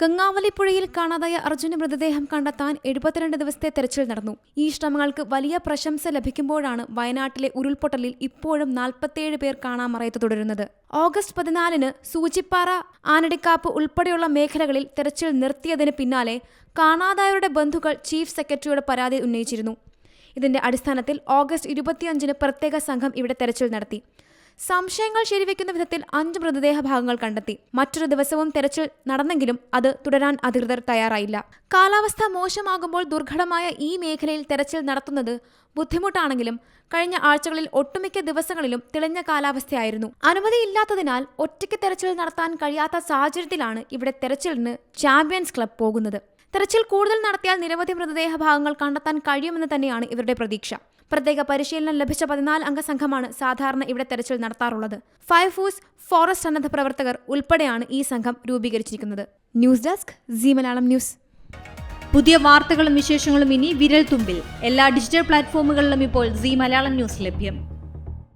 ഗംഗാവലി പുഴയിൽ കാണാതായ അർജുന മൃതദേഹം കണ്ടെത്താൻ എഴുപത്തിരണ്ട് ദിവസത്തെ തെരച്ചിൽ നടന്നു. ഈ ശ്രമങ്ങൾക്ക് വലിയ പ്രശംസ ലഭിക്കുമ്പോഴാണ് വയനാട്ടിലെ ഉരുൾപൊട്ടലിൽ ഇപ്പോഴും നാൽപ്പത്തിയേഴ് പേർ കാണാമറയത്ത് തുടരുന്നത്. ഓഗസ്റ്റ് പതിനാലിന് സൂചിപ്പാറ ആനടിക്കാപ്പ് ഉൾപ്പെടെയുള്ള മേഖലകളിൽ തെരച്ചിൽ നിർത്തിയതിന് പിന്നാലെ കാണാതായവരുടെ ബന്ധുക്കൾ ചീഫ് സെക്രട്ടറിയോട് പരാതി ഉന്നയിച്ചിരുന്നു. ഇതിന്റെ അടിസ്ഥാനത്തിൽ ഓഗസ്റ്റ് ഇരുപത്തിയഞ്ചിന് പ്രത്യേക സംഘം ഇവിടെ തെരച്ചിൽ നടത്തി. സംശയങ്ങൾ ശരിവെക്കുന്ന വിധത്തിൽ അഞ്ച് മൃതദേഹ ഭാഗങ്ങൾ കണ്ടെത്തി. മറ്റൊരു ദിവസവും തെരച്ചിൽ നടന്നെങ്കിലും അത് തുടരാൻ അധികൃതർ തയ്യാറായില്ല. കാലാവസ്ഥ മോശമാകുമ്പോൾ ദുർഘടമായ ഈ മേഖലയിൽ തെരച്ചിൽ നടത്തുന്നത് ബുദ്ധിമുട്ടാണെങ്കിലും കഴിഞ്ഞ ആഴ്ചകളിൽ ഒട്ടുമിക്ക ദിവസങ്ങളിലും തെളിഞ്ഞ കാലാവസ്ഥയായിരുന്നു. അനുമതിയില്ലാത്തതിനാൽ ഒറ്റയ്ക്ക് തെരച്ചിൽ നടത്താൻ കഴിയാത്ത സാഹചര്യത്തിലാണ് ഇവിടെ തെരച്ചിലിന് ചാമ്പ്യൻസ് ക്ലബ് പോകുന്നത്. തെരച്ചിൽ കൂടുതൽ നടത്തിയാൽ നിരവധി മൃതദേഹ ഭാഗങ്ങൾ കണ്ടെത്താൻ കഴിയുമെന്ന് തന്നെയാണ് ഇവരുടെ പ്രതീക്ഷ. പ്രത്യേക പരിശീലനം ലഭിച്ച പതിനാല് അംഗ സംഘമാണ് സാധാരണ ഇവിടെ തെരച്ചിൽ നടത്താറുള്ളത്. ഫയർ ഫോഴ്സ് ഫോറസ്റ്റ് സന്നദ്ധ പ്രവർത്തകർ ഉൾപ്പെടെയാണ് ഈ സംഘം രൂപീകരിച്ചിരിക്കുന്നത്. News desk Zee Malayalam news. പുതിയ വാർത്തകളും വിശേഷങ്ങളും ഇനി വിരൽ തുമ്പിൽ എല്ലാ ഡിജിറ്റൽ പ്ലാറ്റ്ഫോമുകളിലും ഇപ്പോൾ സി മലയാളം ന്യൂസ് ലഭ്യം.